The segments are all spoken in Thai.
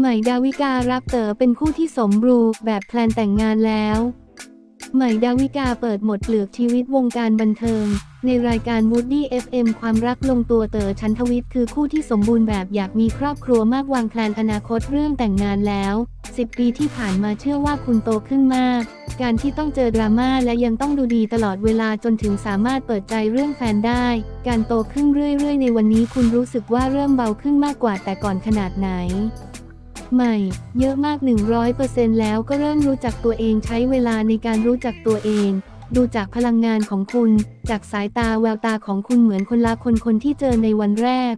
ใหม่ดาวิการับเต๋อเป็นคู่ที่สมบูรณ์แบบแพลนแต่งงานแล้ว ใหม่ดาวิกาเปิดหมดเปลือกชีวิตวงการบันเทิง ในรายการ Moody FM ความรักลงตัวเต๋อชันทวิทย์คือคู่ที่สมบูรณ์แบบอยากมีครอบครัวมากวางแพลนอนาคตเรื่องแต่งงานแล้ว 10 ปีที่ผ่านมาเชื่อว่าคุณโตขึ้นมาก การที่ต้องเจอดราม่าและยังต้องดูดีตลอดเวลาจนถึงสามารถเปิดใจเรื่องแฟนได้ การโตขึ้นเรื่อย ๆ ในวันนี้คุณรู้สึกว่าเริ่มเบาขึ้นมากกว่าแต่ก่อนขนาดไหน ใหม่ เยอะมาก 100%แล้วก็เริ่มรู้จักตัวเองใช้เวลาในการรู้จักตัวเอง ดูจากพลังงานของคุณ จากสายตาแววตาของคุณเหมือนคนละคนคนที่เจอในวันแรก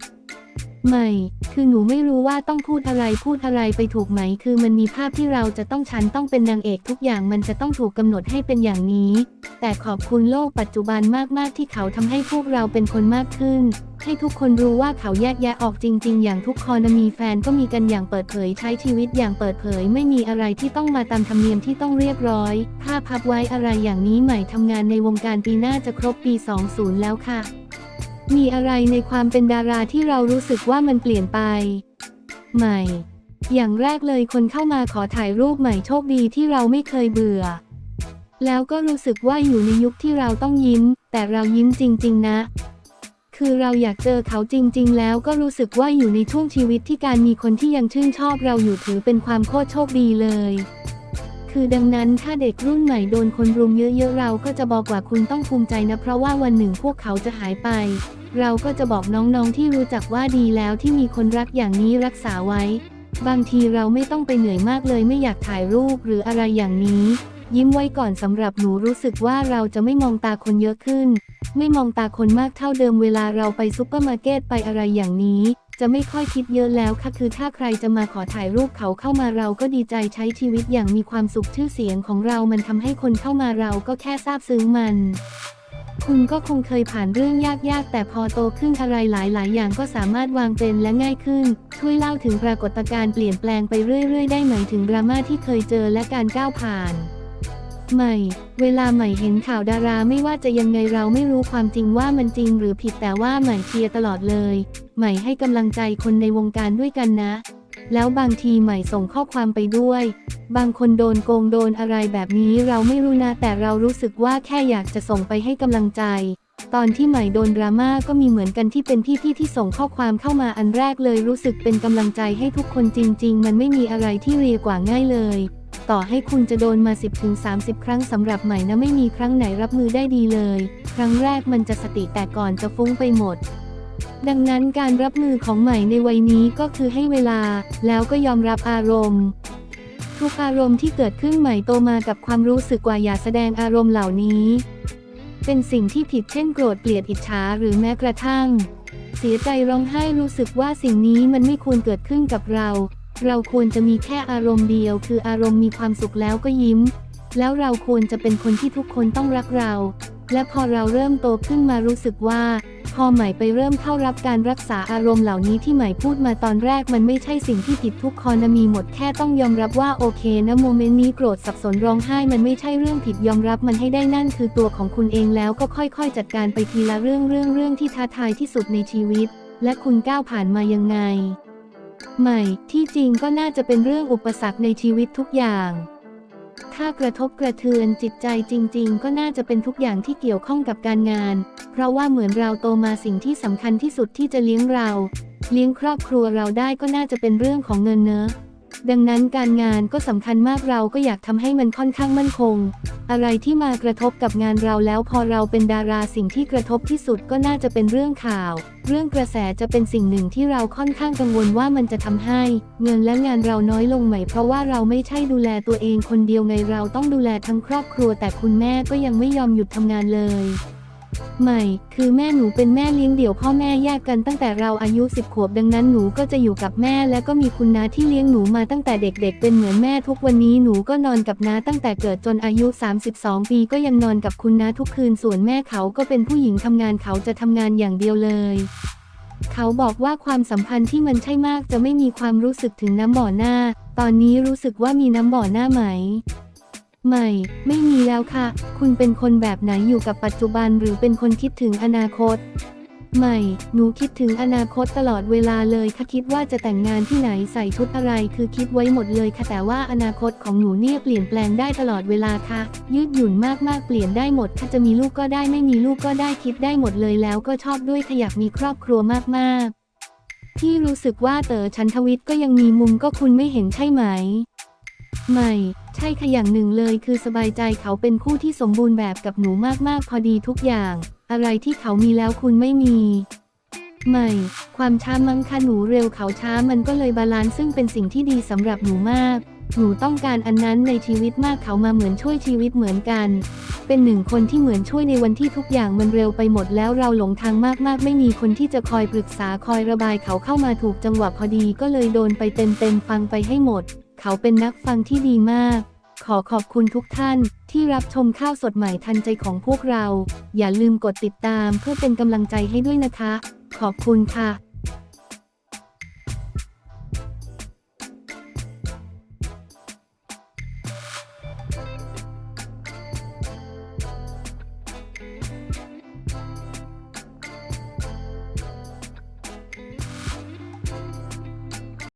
ใหม่ คือหนูไม่รู้ว่าต้องพูดอะไรพูดอะไรไปถูกไหม คือมันมีภาพที่เราจะต้องฉันต้องเป็นนางเอกทุกอย่างมันจะต้องถูกกำหนดให้เป็นอย่างนี้ แต่ขอบคุณโลกปัจจุบันมาก ๆ ที่เขาทำให้พวกเราเป็นคนมากขึ้น ให้ทุกคนรู้ว่าเขาแยกแยะออกจริง ๆ อย่างทุกคนมีแฟนก็มีกันอย่างเปิดเผยใช้ชีวิตอย่างเปิดเผย ไม่มีอะไรที่ต้องมาตามธรรมเนียมที่ต้องเรียบร้อยภาพพับไว้อะไรอย่างนี้ใหม่ทำงานในวงการปีหน้าจะครบปี 20 แล้วค่ะ มีอะไรในความเป็นดาราที่เรารู้สึกว่ามันเปลี่ยนไป ใหม่ อย่างแรกเลยคนเข้ามาขอถ่ายรูปใหม่โชคดีที่เราไม่เคยเบื่อ แล้วก็รู้สึกว่าอยู่ในยุคที่เราต้องยิ้ม แต่เรายิ้มจริง ๆ นะ คือเราอยากเจอเขาจริง ๆ แล้วก็รู้สึกว่าอยู่ในช่วงชีวิตที่การมีคนที่ยังชื่นชอบเราอยู่ถือเป็นความโคตรโชคดีเลยคือดังนั้นถ้าเด็กรุ่นใหม่โดนคนรุมเยอะๆเราก็จะบอกว่าคุณต้องภูมิใจนะ เพราะว่าวันหนึ่งพวกเขาจะหายไป เราก็จะบอกน้องๆที่รู้จักว่าดีแล้วที่มีคนรักอย่างนี้รักษาไว้ บางทีเราไม่ต้องไปเหนื่อยมากเลยไม่อยากถ่ายรูปหรืออะไรอย่างนี้ ยิ้มไว้ก่อนสำหรับหนูรู้สึกว่าเราจะไม่มองตาคนเยอะขึ้น ไม่มองตาคนมากเท่าเดิมเวลาเราไปซุปเปอร์มาร์เก็ตไปอะไรอย่างนี้ จะไม่ค่อยคิดเยอะแล้วค่ะคือถ้าใครจะมาขอถ่ายรูปเขาเข้ามาเราก็ดีใจใช้ชีวิตอย่างมีความสุขชื่อเสียงของเรามันทำให้คนเข้ามาเราก็แค่ซาบซึ้งมัน คุณก็คงเคยผ่านเรื่องยากๆ แต่พอโตขึ้นอะไรหลายๆ อย่างก็สามารถวางเป็นและง่ายขึ้น ช่วยเล่าถึงปรากฏการณ์เปลี่ยนแปลงไปเรื่อยๆ ได้ไหมถึงดราม่าที่เคยเจอและการก้าวผ่านใหม่ เวลาใหม่เห็นข่าวดาราไม่ว่าจะยังไงเราไม่รู้ความจริงว่ามันจริงหรือผิดแต่ว่าใหม่เชียร์ตลอดเลย ใหม่ให้กำลังใจคนในวงการด้วยกันนะ แล้วบางทีใหม่ส่งข้อความไปด้วย บางคนโดนโกงโดนอะไรแบบนี้เราไม่รู้นะแต่เรารู้สึกว่าแค่อยากจะส่งไปให้กำลังใจ ตอนที่ใหม่โดนดราม่าก็มีเหมือนกันที่เป็นพี่ๆที่ส่งข้อความเข้ามาอันแรกเลยรู้สึกเป็นกำลังใจให้ทุกคนจริง ๆ มันไม่มีอะไรที่เรียกว่าง่ายเลย ต่อให้คุณจะโดนมา 10-30 ครั้งสำหรับใหม่นะไม่มีครั้งไหนรับมือได้ดีเลย ครั้งแรกมันจะสติแต่ก่อนจะฟุ้งไปหมด ดังนั้นการรับมือของใหม่ในวัยนี้ก็คือให้เวลา แล้วก็ยอมรับอารมณ์ ทุกอารมณ์ที่เกิดขึ้นใหม่โตมากับความรู้สึกกว่าอย่าแสดงอารมณ์เหล่านี้ เป็นสิ่งที่ผิดเช่นโกรธเกลียดอิจฉาหรือแม้กระทั่ง เสียใจร้องไห้รู้สึกว่าสิ่งนี้มันไม่ควรเกิดขึ้นกับเรา เราควรจะมีแค่อารมณ์เดียว คืออารมณ์มีความสุขแล้วก็ยิ้ม แล้วเราควรจะเป็นคนที่ทุกคนต้องรักเรา และพอเราเริ่มโตขึ้นมารู้สึกว่า พอใหม่ไปเริ่มเข้ารับการรักษาอารมณ์เหล่านี้ที่ใหม่พูดมาตอนแรกมันไม่ใช่สิ่งที่ผิดทุกคนนะมีหมดแค่ต้องยอมรับว่าโอเคนะโมเมนต์นี้โกรธสับสนร้องไห้มันไม่ใช่เรื่องผิดยอมรับมันให้ได้นั่นคือตัวของคุณเองแล้วก็ค่อยๆ จัดการไปทีละเรื่องเรื่องเรื่องที่ท้าทายที่สุดในชีวิต และคุณก้าวผ่านมายังไง ใหม่ที่จริงก็น่าจะเป็นเรื่องอุปสรรคในชีวิตทุกอย่าง ถ้ากระทบกระเทือนจิตใจจริง ๆ ก็น่าจะเป็นทุกอย่างที่เกี่ยวข้องกับการงาน เพราะว่าเหมือนเราโตมาสิ่งที่สำคัญที่สุดที่จะเลี้ยงเรา เลี้ยงครอบครัวเราได้ก็น่าจะเป็นเรื่องของเงินเนอะ ดังนั้นการงานก็สำคัญมากเราก็อยากทำให้มันค่อนข้างมั่นคง อะไรที่มากระทบกับงานเราแล้วพอเราเป็นดาราสิ่งที่กระทบที่สุดก็น่าจะเป็นเรื่องข่าว เรื่องกระแสจะเป็นสิ่งหนึ่งที่เราค่อนข้างกังวลว่ามันจะทำให้ เงินและงานเราน้อยลงไหม เพราะว่าเราไม่ใช่ดูแลตัวเองคนเดียวไงเราต้องดูแลทั้งครอบครัว แต่คุณแม่ก็ยังไม่ยอมหยุดทำงานเลย ใหม่ คือแม่หนูเป็นแม่เลี้ยงเดี่ยวพ่อแม่แยกกันตั้งแต่เราอายุ 10 ขวบดังนั้นหนูก็จะอยู่กับแม่ และก็มีคุณน้าที่เลี้ยงหนูมาตั้งแต่เด็กๆ เป็นเหมือนแม่ทุกวันนี้หนูก็นอนกับน้าตั้งแต่เกิดจนอายุ 32 ปีก็ยังนอนกับคุณน้าทุกคืนส่วนแม่เขาก็เป็นผู้หญิงทำงานเขาจะทำงานอย่างเดียวเลยเขาบอกว่าความสัมพันธ์ที่มันใช่มากจะไม่มีความรู้สึกถึงน้ำบ่อหน้า ตอนนี้รู้สึกว่ามีน้ำบ่อหน้าไหม ไม่ ไม่มีแล้วค่ะ คุณเป็นคนแบบไหนอยู่กับปัจจุบันหรือเป็นคนคิดถึงอนาคตใหม่ หนูคิดถึงอนาคตตลอดเวลาเลยค่ะคิดว่าจะแต่งงานที่ไหนใส่ชุดอะไร คือคิดไว้หมดเลยค่ะแต่ว่าอนาคตของหนูเนี่ยเปลี่ยนแปลงได้ตลอดเวลาค่ะ ยืดหยุ่นมากๆเปลี่ยนได้หมดค่ะจะมีลูกก็ได้ไม่มีลูกก็ได้คิดได้หมดเลยแล้วก็ชอบด้วยค่ะอยากมีครอบครัวมากๆ ที่รู้สึกว่าเต๋อชันทวิทย์ก็ยังมีมุมก็คุณไม่เห็นใช่ไหม ไม่ ใช่ค่อย่างหนึ่งเลยคือสบายใจเขาเป็นคู่ที่สมบูรณ์แบบกับหนูมากๆ พอดีทุกอย่าง อะไรที่เขามีแล้วคุณไม่มี ไม่ ความช้ามังคะหนูเร็วเขาช้ามันก็เลยบาลานซ์ซึ่งเป็นสิ่งที่ดีสำหรับหนูมาก หนูต้องการอันนั้นในชีวิตมากเขามาเหมือนช่วยชีวิตเหมือนกัน เป็นหนึ่งคนที่เหมือนช่วยในวันที่ทุกอย่างมันเร็วไปหมดแล้วเราหลงทางมากๆ ไม่มีคนที่จะคอยปรึกษาคอยระบายเขาเข้ามาถูกจังหวะพอดีก็เลยโดนไปเต็มๆฟังไปให้หมด เขาเป็นนักฟังที่ดีมาก ขอขอบคุณทุกท่านที่รับชมข้าวสดใหม่ทันใจของพวกเรา อย่าลืมกดติดตามเพื่อเป็นกำลังใจให้ด้วยนะคะ ขอบคุณค่ะ